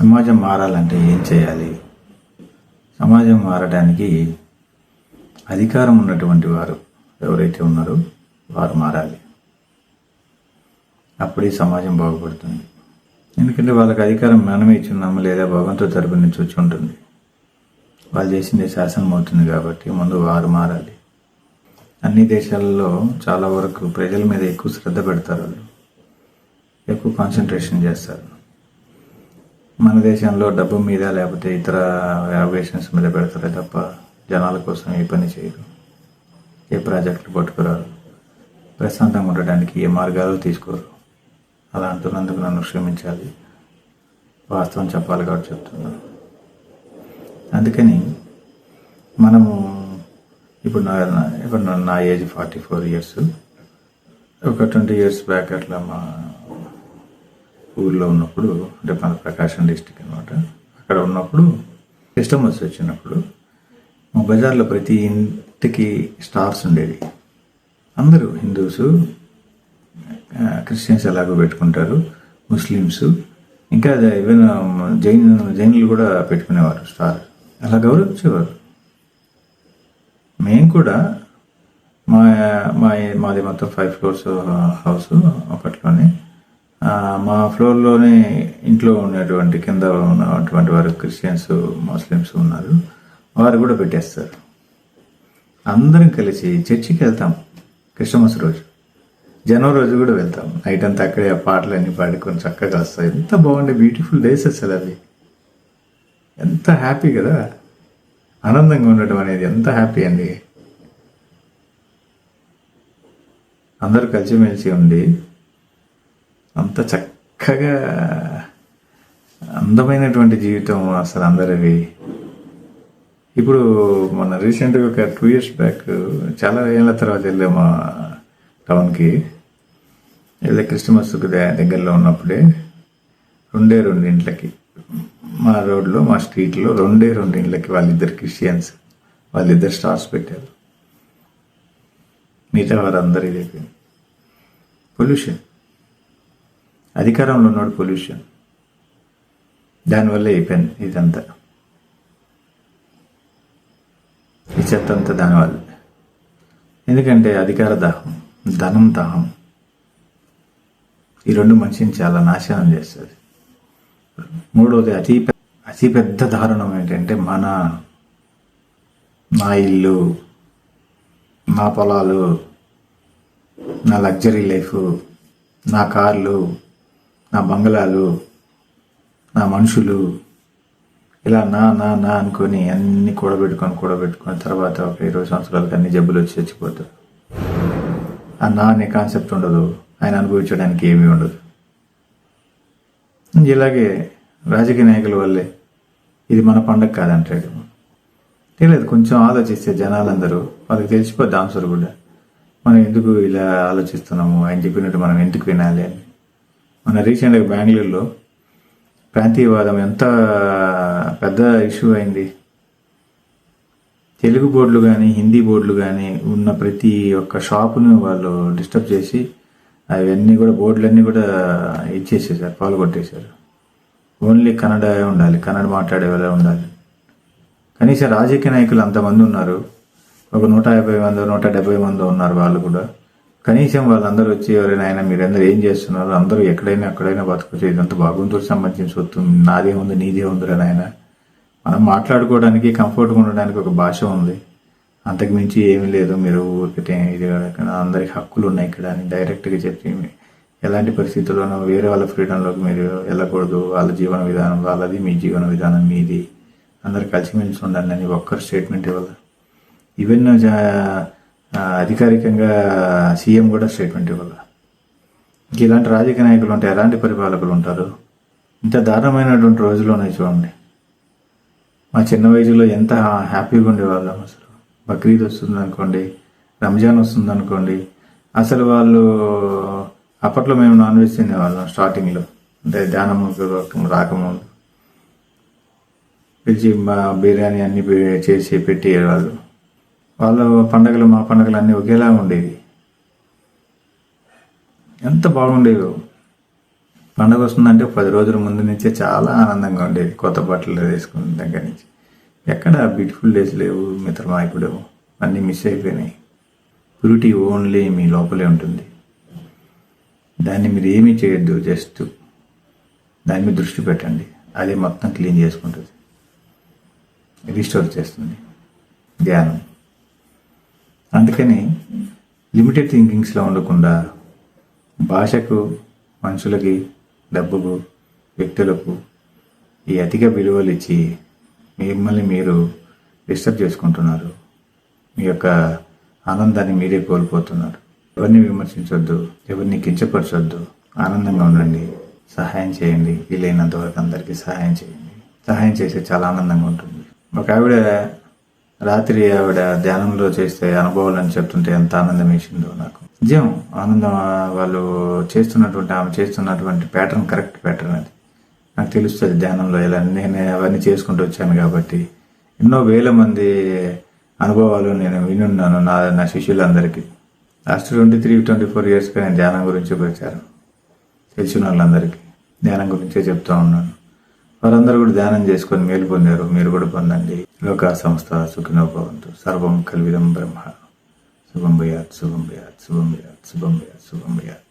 సమాజం మారాలంటే ఏం చేయాలి? సమాజం మారడానికి అధికారం ఉన్నటువంటి వారు ఎవరైతే ఉన్నారో వారు మారాలి. అప్పుడే సమాజం బాగుపడుతుంది. ఎందుకంటే వాళ్ళకి అధికారం మనమే ఇచ్చున్నాము లేదా భగవంతుడి తరపు నుంచి వచ్చి ఉంటుంది. వాళ్ళు చేసింది శాసనం అవుతుంది కాబట్టి ముందు వారు మారాలి. అన్ని దేశాలలో చాలా వరకు ప్రజల మీద ఎక్కువ శ్రద్ధ పెడతారు వాళ్ళు. ఎక్కువ కాన్సన్ట్రేషన్ చేస్తారు. మన దేశంలో డబ్బు మీద లేకపోతే ఇతర వ్యావేషన్స్ మీద పెడతారే తప్ప జనాల కోసం ఏ పని చేయరు ఏ ప్రాజెక్టులు పట్టుకురారు ప్రశాంతంగా ఉండడానికి ఏ మార్గాలు తీసుకోరు. అలా అంటున్నందుకు నన్ను క్షమించాలి. వాస్తవం చెప్పాలి కాబట్టి చెప్తున్నాను. అందుకని మనము ఇప్పుడు నా ఇప్పుడు నా ఏజ్ ఫార్టీ ఫోర్ ఇయర్స్. ఒక ట్వంటీ ఇయర్స్ బ్యాక్ అట్లా మా ఊర్లో ఉన్నప్పుడు అంటే మన ప్రకాశం డిస్టిక్ అనమాట అక్కడ ఉన్నప్పుడు కస్టమర్స్ వచ్చినప్పుడు మా బజార్లో ప్రతి ఇంటికి స్టార్స్ ఉండేవి. అందరూ హిందూస్ క్రిస్టియన్స్ ఎలాగో పెట్టుకుంటారు ముస్లిమ్స్. ఇంకా ఈవెన్ జైన్ జైన్లు కూడా పెట్టుకునేవారు స్టార్. అలా గౌరవించేవారు. మేము కూడా మా మా మాది మొత్తం ఫైవ్ ఫ్లోర్స్ హౌస్ అప్పట్లోనే. మా ఫ్లోర్లోనే ఇంట్లో ఉన్నటువంటి కింద ఉన్నటువంటి వారు క్రిస్టియన్స్ ముస్లిమ్స్ ఉన్నారు. వారు కూడా పెట్టేస్తారు. అందరం కలిసి చర్చికి వెళ్తాం క్రిస్టమస్ రోజు. జనవరి రోజు కూడా వెళ్తాం. నైట్ అంతా అక్కడే ఆ పాటలన్నీ పాడుకొని చక్కగా వస్తాయి. ఎంత బాగుండే బ్యూటిఫుల్ డేస్ అసలు అవి. ఎంత హ్యాపీ కదా. ఆనందంగా ఉండటం అనేది ఎంత హ్యాపీ అండి. అందరూ కలిసిమెలిసి ఉండి అంత చక్కగా అందమైనటువంటి జీవితం అసలు అందరివి. ఇప్పుడు మన రీసెంట్గా ఒక టూ ఇయర్స్ బ్యాక్ చాలా ఏళ్ళ తర్వాత వెళ్ళాము మా టౌన్కి. ఏదో క్రిస్టమస్ దగ్గరలో ఉన్నప్పుడే రెండే రెండు ఇంట్లకి మా రోడ్లో మా స్ట్రీట్లో రెండే రెండు ఇంట్లకి వాళ్ళిద్దరు క్రిస్టియన్స్ వాళ్ళిద్దరు స్టార్స్ పెట్టారు. మిగతా వారందరూ ఇదే పొల్యూషన్. అధికారంలో ఉన్నాడు పొల్యూషన్. దానివల్ల అయిపోయింది ఇదంతా. ఈ చెత్త అంతా దానివల్ల. ఎందుకంటే అధికార దాహం ధనం దాహం ఈ రెండు మనిషిని చాలా నాశనం చేస్తుంది. మూడవది అతి అతి పెద్ద దారుణం ఏంటంటే మన నా ఇల్లు నా పొలాలు నా లగ్జరీ లైఫ్ నా కార్లు నా బంగళాలు నా మనుషులు ఇలా నా నా నా అనుకొని అన్ని కూడబెట్టుకొని కూడబెట్టుకొని తర్వాత ఒక ఇరవై సంవత్సరాలకి అన్ని జబ్బులు వచ్చి చచ్చిపోతారు. ఆ నా అనే కాన్సెప్ట్ ఉండదు. ఆయన అనుభవించడానికి ఏమీ ఉండదు. ఇలాగే రాజకీయ నాయకుల వల్లే ఇది మన పండగ కాదంటాడు. తెలియదు కొంచెం ఆలోచిస్తే జనాలందరూ వాళ్ళకి తెలిసిపోద్ది ఆన్సర్ కూడా. మనం ఎందుకు ఇలా ఆలోచిస్తున్నాము? ఆయన చెప్పినట్టు మనం ఎందుకు వినాలి అని. మన రీసెంట్గా బెంగళూరులో ప్రాంతీయవాదం ఎంత పెద్ద ఇష్యూ అయింది. తెలుగు బోర్డులు కానీ హిందీ బోర్డులు కానీ ఉన్న ప్రతి ఒక్క షాపును వాళ్ళు డిస్టర్బ్ చేసి అవన్నీ కూడా బోర్డులన్నీ కూడా ఇచ్చేసేసారు పాల్గొట్టేశారు. ఓన్లీ కన్నడ ఉండాలి కన్నడ మాట్లాడే వాళ్ళే ఉండాలి. కనీసం రాజకీయ నాయకులు అంతమంది ఉన్నారు. ఒక నూట యాభై మంది నూట డెబ్బై మంది ఉన్నారు వాళ్ళు కూడా. కనీసం వాళ్ళందరూ వచ్చి ఎవరైనా ఆయన మీరందరూ ఏం చేస్తున్నారు? అందరూ ఎక్కడైనా ఎక్కడైనా బతకొచ్చు ఇదంతా భగవంతుడికి సంబంధించిన సొత్తు నాదే ఉంది నీదే ఉందిరా నాయన. మనం మాట్లాడుకోవడానికి కంఫర్ట్గా ఉండడానికి ఒక భాష ఉంది. అంతకు మించి ఏమీ లేదు. మీరు ఊరికే ఇది అందరికి హక్కులు ఉన్నాయి ఇక్కడ అని డైరెక్ట్గా చెప్పి ఎలాంటి పరిస్థితుల్లోనూ వేరే వాళ్ళ ఫ్రీడంలోకి మీరు వెళ్ళకూడదు. వాళ్ళ జీవన విధానం వాళ్ళది మీ జీవన విధానం మీది. అందరు కలిసిమెలిసి ఉండాలని ఒక్కరు స్టేట్మెంట్ ఇవ్వాలి. ఈవెన్ అధికారికంగా సీఎం కూడా స్టేట్మెంట్ ఇవ్వాలి. ఇంక ఇలాంటి రాజకీయ నాయకులు ఉంటే ఎలాంటి పరిపాలకులు ఉంటారు? ఇంత దారుణమైనటువంటి రోజులు ఉన్నాయి చూడండి. మా చిన్న వయసులో ఎంత హ్యాపీగా ఉండేవాళ్ళం అసలు. బక్రీద్ వస్తుంది అనుకోండి రంజాన్ వస్తుంది అనుకోండి అసలు వాళ్ళు అప్పట్లో మేము నాన్ వెజ్ తినేవాళ్ళం స్టార్టింగ్లో. అంటే ధ్యానం రాకముందు పిలిచి మా బిర్యానీ అన్ని చేసి పెట్టేవాళ్ళు. వాళ్ళ పండగలు మా పండగలు అన్నీ ఒకేలా ఉండేవి. ఎంత బాగుండేవో. పండగ వస్తుందంటే పది రోజుల ముందు నుంచే చాలా ఆనందంగా ఉండేది. కొత్త బట్టలు వేసుకున్న దగ్గర నుంచి. ఎక్కడ బ్యూటిఫుల్ డేస్ లేవు మిత్రమాయకుడు అన్నీ మిస్ అయిపోయినాయి. ప్యూరిటీ ఓన్లీ మీ లోపలే ఉంటుంది. దాన్ని మీరు ఏమీ చేయొద్దు జస్ట్ దాని మీద దృష్టి పెట్టండి. అది మొత్తం క్లీన్ చేసుకుంటుంది. రీస్టోర్ చేస్తుంది. ధ్యానం. అందుకని లిమిటెడ్ థింకింగ్స్లో ఉండకుండా భాషకు మనుషులకి డబ్బుకు వ్యక్తులకు ఈ అధిక విలువలు ఇచ్చి మిమ్మల్ని మీరు డిస్టర్బ్ చేసుకుంటున్నారు. మీ యొక్క ఆనందాన్ని మీరే కోల్పోతున్నారు. ఎవరిని విమర్శించొద్దు ఎవరిని కించపరచొద్దు. ఆనందంగా ఉండండి సహాయం చేయండి వీలైనంత వరకు అందరికీ సహాయం చేయండి. సహాయం చేస్తే చాలా ఆనందంగా ఉంటుంది. ఒక ఆవిడ రాత్రి ఆవిడ ధ్యానంలో చేస్తే అనుభవాలు అని చెప్తుంటే ఎంత ఆనందం వేసిందో నాకు. నిజం ఆనందం వాళ్ళు చేస్తున్నటువంటి ఆమె చేస్తున్నటువంటి ప్యాటర్న్ కరెక్ట్ ప్యాటర్న్ అది. నాకు తెలుస్తుంది ధ్యానంలో ఇలా నేను అవన్నీ చేసుకుంటూ వచ్చాను కాబట్టి. ఎన్నో వేల మంది అనుభవాలు నేను వినున్నాను నా నా శిష్యులందరికీ. Last twenty three twenty four ఇయర్స్గా నేను ధ్యానం గురించి ప్రచారం తెలిసిన వాళ్ళందరికీ. ధ్యానం గురించే చెప్తా ఉన్నాను. వారందరూ కూడా ధ్యానం చేసుకొని మేలు పొందారు. మీరు కూడా పొందండి. లోక సంస్థ సుఖినోభవంతు సర్వం కల్విదం బ్రహ్మ. శుభం భయాత్ శుభం భయాత్ శుభం భయాత్ శుభం భయాత్ శుభం భయాత్.